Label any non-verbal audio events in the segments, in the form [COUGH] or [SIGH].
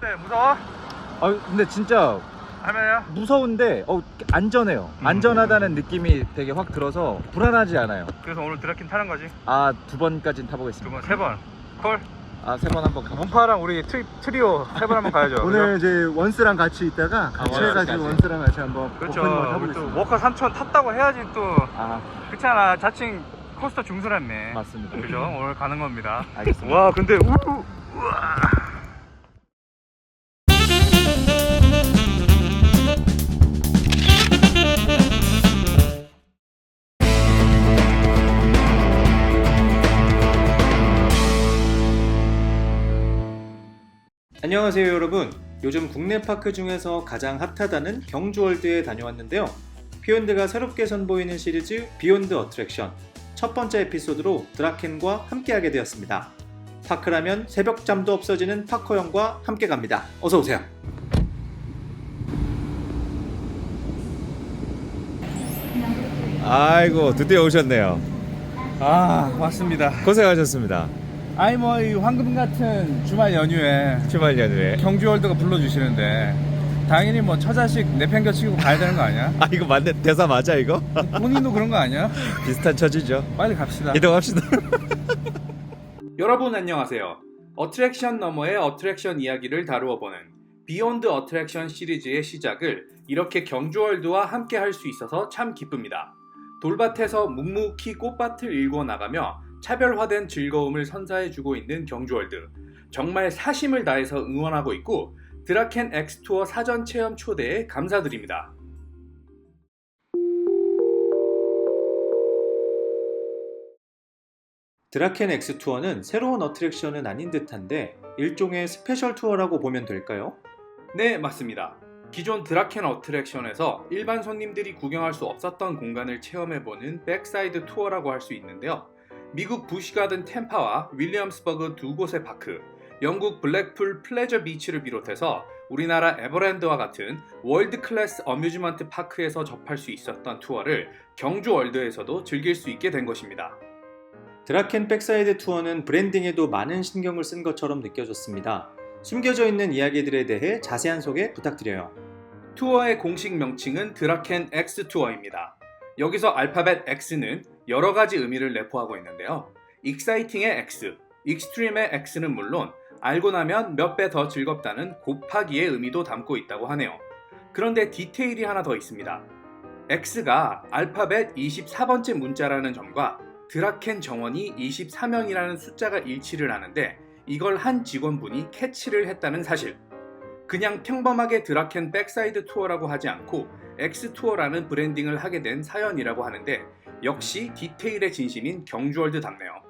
어때? 무서워? 아 근데 진짜 할만해요? 무서운데 어, 안전해요. 음. 안전하다는 느낌이 되게 확 들어서 불안하지 않아요. 그래서 오늘 드라킨 타는 거지. 아 두 번까진 두 타보겠습니다. 번, 세 번. 콜. 아 세 번 한번 가. 문파랑 우리 트리, 트리오 세 번 한번 가야죠. 오늘 이제 원스랑 같이 있다가 같이 원스까지. 해가지고 원스랑 같이 한번 그렇죠. 오픈 한번 우리 또 해보겠습니다. 워커 3천 탔다고 해야지 또 아 그렇잖아. 자칭 코스터 중수랐네. 맞습니다. 그죠? 오늘 가는 겁니다. 알겠습니다. 와, 근데 우, 우와. 안녕하세요 여러분 요즘 국내 파크 중에서 가장 핫하다는 경주월드에 다녀왔는데요 피온드가 새롭게 선보이는 시리즈 비욘드 어트랙션 첫 번째 에피소드로 드라켄과 함께하게 되었습니다 파크라면 새벽잠도 없어지는 파커 형과 함께 갑니다 어서오세요 아이고 드디어 오셨네요. 아, 왔습니다. 고생하셨습니다. 아니 뭐 이 황금 같은 주말 연휴에 주말 연휴에. 경주 월드가 불러주시는데 당연히 뭐 처자식 내팽겨치고 가야 되는 거 아니야? 아 이거 맞네 대사 맞아 이거? 본인도 그런 거 아니야? [LAUGHS] 비슷한 처지죠. 빨리 갑시다. 이동합시다. [LAUGHS] 여러분 안녕하세요 어트랙션 너머의 어트랙션 이야기를 다루어 보는 비욘드 어트랙션 시리즈의 시작을 이렇게 경주월드와 함께 할 수 있어서 참 기쁩니다 돌밭에서 묵묵히 꽃밭을 일궈 나가며 차별화된 즐거움을 선사해주고 있는 경주월드. 정말 사심을 다해서 응원하고 있고 드라켄 X 투어 사전 체험 초대에 감사드립니다. 드라켄 X 투어는 새로운 어트랙션은 아닌 듯한데 일종의 스페셜 투어라고 보면 될까요? 네, 맞습니다. 기존 드라켄 어트랙션에서 일반 손님들이 구경할 수 없었던 공간을 체험해보는 백사이드 투어라고 할 수 있는데요. 미국 부시가 든 템파와 윌리엄스버그 두 곳의 파크, 영국 블랙풀 플레저 비치를 비롯해서 우리나라 에버랜드와 같은 월드 클래스 어뮤즈먼트 파크에서 접할 수 있었던 투어를 경주 월드에서도 즐길 수 있게 된 것입니다. 드라켄 백사이드 투어는 브랜딩에도 많은 신경을 쓴 것처럼 느껴졌습니다. 숨겨져 있는 이야기들에 대해 자세한 소개 부탁드려요. 투어의 공식 명칭은 드라켄 X 투어입니다. 여기서 알파벳 X는 여러 가지 의미를 내포하고 있는데요. 익사이팅의 X, 익스트림의 X는 물론 알고 나면 몇 배 더 즐겁다는 곱하기의 의미도 담고 있다고 하네요. 그런데 디테일이 하나 더 있습니다. X가 알파벳 24번째 문자라는 점과 드라켄 정원이 24명이라는 숫자가 일치를 하는데 이걸 한 직원분이 캐치를 했다는 사실. 그냥 평범하게 드라켄 백사이드 투어라고 하지 않고 X 투어라는 브랜딩을 하게 된 사연이라고 하는데 역시 디테일의 진심인 경주월드답네요.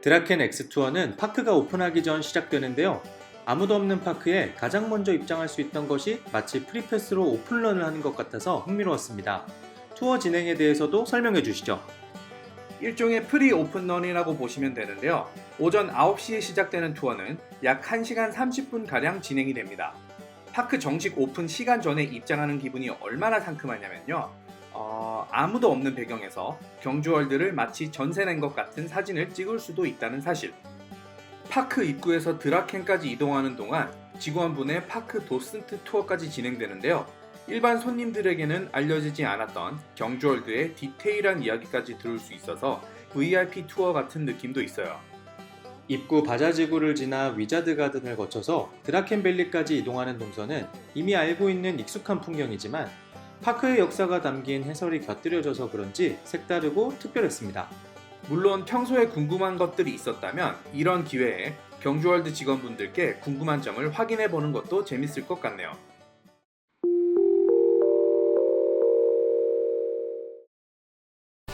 드라켄 X 투어는 파크가 오픈하기 전 시작되는데요. 아무도 없는 파크에 가장 먼저 입장할 수 있던 것이 마치 프리패스로 오픈런을 하는 것 같아서 흥미로웠습니다. 투어 진행에 대해서도 설명해 주시죠. 일종의 프리 오픈런이라고 보시면 되는데요. 오전 9시에 시작되는 투어는 약 1시간 30분 가량 진행이 됩니다. 파크 정식 오픈 시간 전에 입장하는 기분이 얼마나 상큼하냐면요. 어, 아무도 없는 배경에서 경주월드를 마치 전세 낸 것 같은 사진을 찍을 수도 있다는 사실. 파크 입구에서 드라켄까지 이동하는 동안 직원분의 파크 도슨트 투어까지 진행되는데요. 일반 손님들에게는 알려지지 않았던 경주월드의 디테일한 이야기까지 들을 수 있어서 VIP 투어 같은 느낌도 있어요. 입구 바자지구를 지나 위자드 가든을 거쳐서 드라켄밸리까지 이동하는 동선은 이미 알고 있는 익숙한 풍경이지만 파크의 역사가 담긴 해설이 곁들여져서 그런지 색다르고 특별했습니다. 물론 평소에 궁금한 것들이 있었다면 이런 기회에 경주월드 직원분들께 궁금한 점을 확인해 보는 것도 재밌을 것 같네요.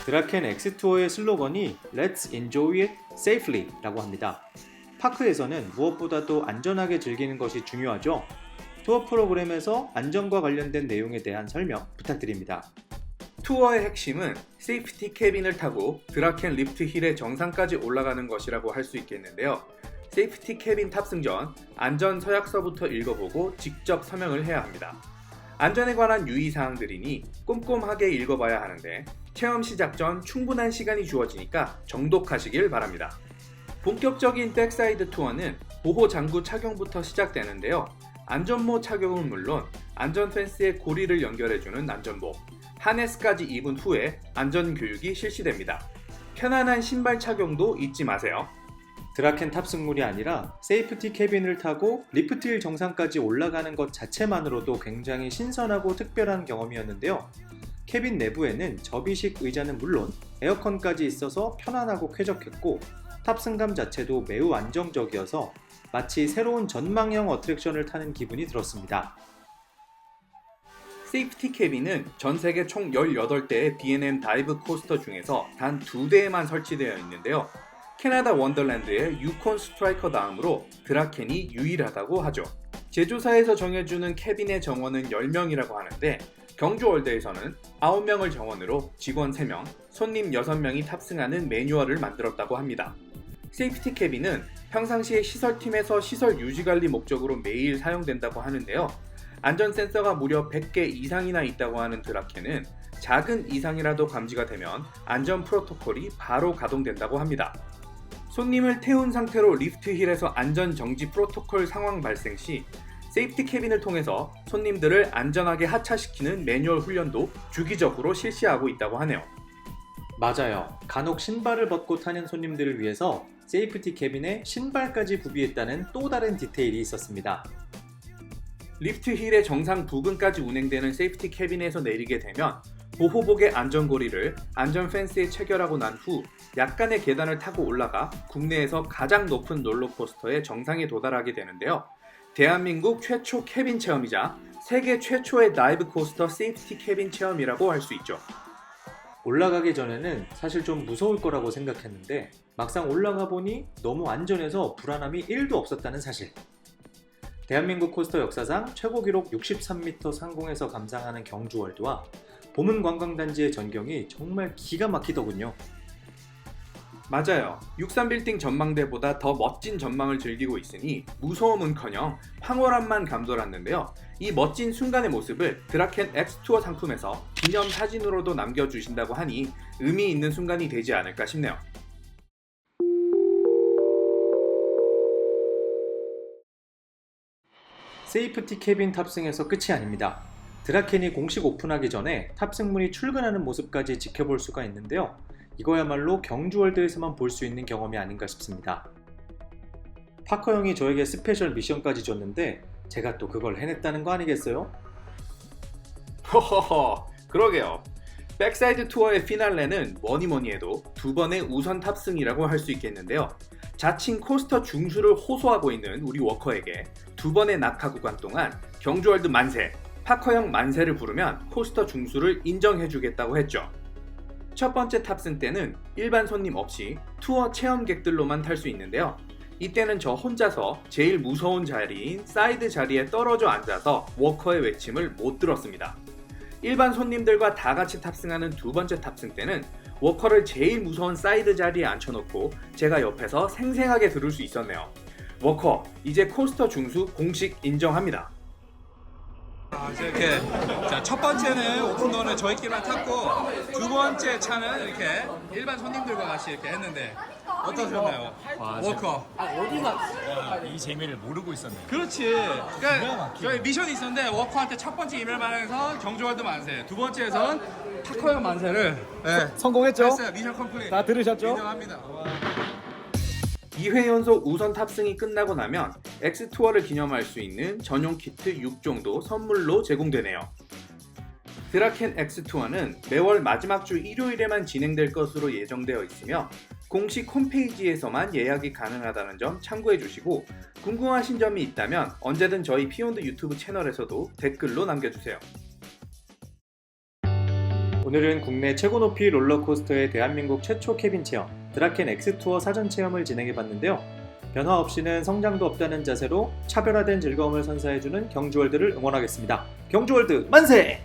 드라켄 X투어의 슬로건이 Let's enjoy it safely 라고 합니다. 파크에서는 무엇보다도 안전하게 즐기는 것이 중요하죠. 투어 프로그램에서 안전과 관련된 내용에 대한 설명 부탁드립니다. 투어의 핵심은 세이프티 캐빈을 타고 드라켄 리프트 힐의 정상까지 올라가는 것이라고 할 수 있겠는데요. 세이프티 캐빈 탑승 전 안전 서약서부터 읽어보고 직접 서명을 해야 합니다. 안전에 관한 유의사항들이니 꼼꼼하게 읽어봐야 하는데 체험 시작 전 충분한 시간이 주어지니까 정독하시길 바랍니다. 본격적인 백사이드 투어는 보호 장구 착용부터 시작되는데요. 안전모 착용은 물론 안전 펜스에 고리를 연결해주는 안전모, 하네스까지 입은 후에 안전 교육이 실시됩니다. 편안한 신발 착용도 잊지 마세요. 드라켄 탑승물이 아니라 세이프티 캐빈을 타고 리프트 힐 정상까지 올라가는 것 자체만으로도 굉장히 신선하고 특별한 경험이었는데요. 캐빈 내부에는 접이식 의자는 물론 에어컨까지 있어서 편안하고 쾌적했고 탑승감 자체도 매우 안정적이어서 마치 새로운 전망형 어트랙션을 타는 기분이 들었습니다. 세이프티 캐빈은 전 세계 총 18대의 B&M 다이브 코스터 중에서 단 2대에만 설치되어 있는데요. 캐나다 원더랜드의 유콘 스트라이커 다음으로 드라켄이 유일하다고 하죠. 제조사에서 정해주는 캐빈의 정원은 10명이라고 하는데 경주월드에서는 9명을 정원으로 직원 3명, 손님 6명이 탑승하는 매뉴얼을 만들었다고 합니다. 세이프티 캐빈은 평상시에 시설팀에서 시설 유지관리 목적으로 매일 사용된다고 하는데요. 안전 센서가 무려 100개 이상이나 있다고 하는 드라켄은 작은 이상이라도 감지가 되면 안전 프로토콜이 바로 가동된다고 합니다. 손님을 태운 상태로 리프트 힐에서 안전 정지 프로토콜 상황 발생 시 세이프티 캐빈을 통해서 손님들을 안전하게 하차시키는 매뉴얼 훈련도 주기적으로 실시하고 있다고 하네요. 맞아요. 간혹 신발을 벗고 타는 손님들을 위해서 세이프티 캐빈에 신발까지 구비했다는 또 다른 디테일이 있었습니다. 리프트 힐의 정상 부근까지 운행되는 세이프티 캐빈에서 내리게 되면 보호복의 안전고리를 안전 펜스에 체결하고 난 후 약간의 계단을 타고 올라가 국내에서 가장 높은 롤러코스터의 정상에 도달하게 되는데요. 대한민국 최초 캐빈 체험이자 세계 최초의 다이브 코스터 세이프티 캐빈 체험이라고 할 수 있죠. 올라가기 전에는 사실 좀 무서울 거라고 생각했는데 막상 올라가 보니 너무 안전해서 불안함이 1도 없었다는 사실. 대한민국 코스터 역사상 최고 기록 63m 상공에서 감상하는 경주월드와 보문 관광단지의 전경이 정말 기가 막히더군요. 맞아요. 63빌딩 전망대보다 더 멋진 전망을 즐기고 있으니 무서움은커녕 황홀함만 감돌았는데요. 이 멋진 순간의 모습을 드라켄 엑스투어 상품에서 기념 사진으로도 남겨주신다고 하니 의미 있는 순간이 되지 않을까 싶네요. 세이프티 캐빈 탑승에서 끝이 아닙니다. 드라켄이 공식 오픈하기 전에 탑승문이 출근하는 모습까지 지켜볼 수가 있는데요. 이거야말로 경주월드에서만 볼 수 있는 경험이 아닌가 싶습니다. 파커 형이 저에게 스페셜 미션까지 줬는데 제가 또 그걸 해냈다는 거 아니겠어요? 허허허 그러게요. 백사이드 투어의 피날레는 뭐니 뭐니 해도 두 번의 우선 탑승이라고 할 수 있겠는데요. 자칭 코스터 중수를 호소하고 있는 우리 워커에게 두 번의 낙하 구간 동안 경주월드 만세, 파커형 만세를 부르면 코스터 중수를 인정해주겠다고 했죠. 첫 번째 탑승 때는 일반 손님 없이 투어 체험객들로만 탈 수 있는데요. 이때는 저 혼자서 제일 무서운 자리인 사이드 자리에 떨어져 앉아서 워커의 외침을 못 들었습니다. 일반 손님들과 다 같이 탑승하는 두 번째 탑승 때는 워커를 제일 무서운 사이드 자리에 앉혀놓고 제가 옆에서 생생하게 들을 수 있었네요. 워커, 이제 코스터 중수 공식 인정합니다. 아, 이렇게 자, 첫 번째는 오픈도어는 저희끼리만 탔고 두 번째 차는 이렇게 일반 손님들과 같이 이렇게 했는데 어떠셨나요? 워커. 이 재미를 모르고 있었네. 그렇지. 그러니까 저희 미션이 있었는데 워커한테 첫 번째 이메일만 해서 경주월드 만세, 두 번째에선 타커형 만세를 네. 성공했죠? 했어요. 미션 컴플릿. 다 들으셨죠? 인정합니다. 2회 연속 우선 탑승이 끝나고 나면 X 투어를 기념할 수 있는 전용 키트 6종도 선물로 제공되네요. 드라켄 X 투어는 매월 마지막 주 일요일에만 진행될 것으로 예정되어 있으며 공식 홈페이지에서만 예약이 가능하다는 점 참고해 주시고 궁금하신 점이 있다면 언제든 저희 피온드 유튜브 채널에서도 댓글로 남겨주세요. 오늘은 국내 최고 높이 롤러코스터의 대한민국 최초 캐빈 체험 드라켄 X 투어 사전 체험을 진행해 봤는데요. 변화 없이는 성장도 없다는 자세로 차별화된 즐거움을 선사해주는 경주월드를 응원하겠습니다. 경주월드 만세!